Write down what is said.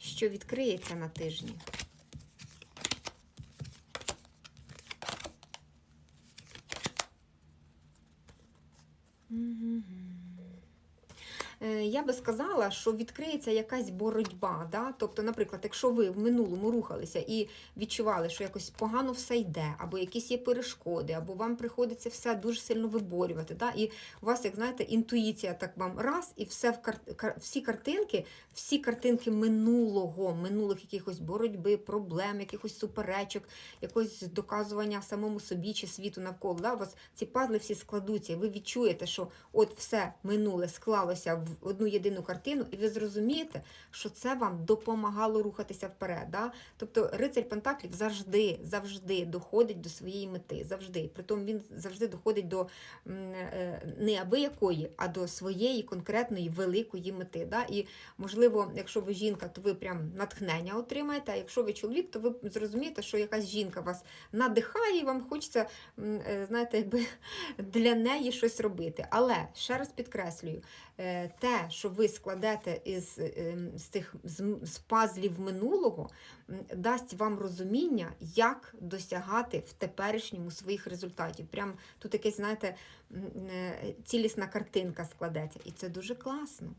що відкриється на тижні. Мгм. Е, Я би сказала, що відкриється якась боротьба. Да? Тобто, наприклад, якщо ви в минулому рухалися і відчували, що якось погано все йде, або якісь є перешкоди, або вам приходиться все дуже сильно виборювати. Да? І у вас, як знаєте, інтуїція так вам раз, і все в кар... всі картинки, всі картинки минулого, минулих якихось боротьби, проблем, якихось суперечок, якогось доказування самому собі чи світу навколо. Да? У вас ці пазли всі складуться, і ви відчуєте, що от все минуле склалося в одну єдину картину, і ви зрозумієте, що це вам допомагало рухатися вперед. Да? Тобто рицарь Пентаклів завжди, завжди доходить до своєї мети. Завжди. Притом він завжди доходить до е, не абиякої, а до своєї конкретної великої мети. Да? І, можливо, якщо ви жінка, то ви прям натхнення отримаєте, а якщо ви чоловік, то ви зрозумієте, що якась жінка вас надихає, і вам хочеться, е, знаєте, якби для неї щось робити. Але ще раз підкреслюю, е, те, що ви складете із, ем, з тих з, пазлів минулого, дасть вам розуміння, як досягати в теперішньому своїх результатів. Прям тут якась, знаєте, е, цілісна картинка складеться. І це дуже класно.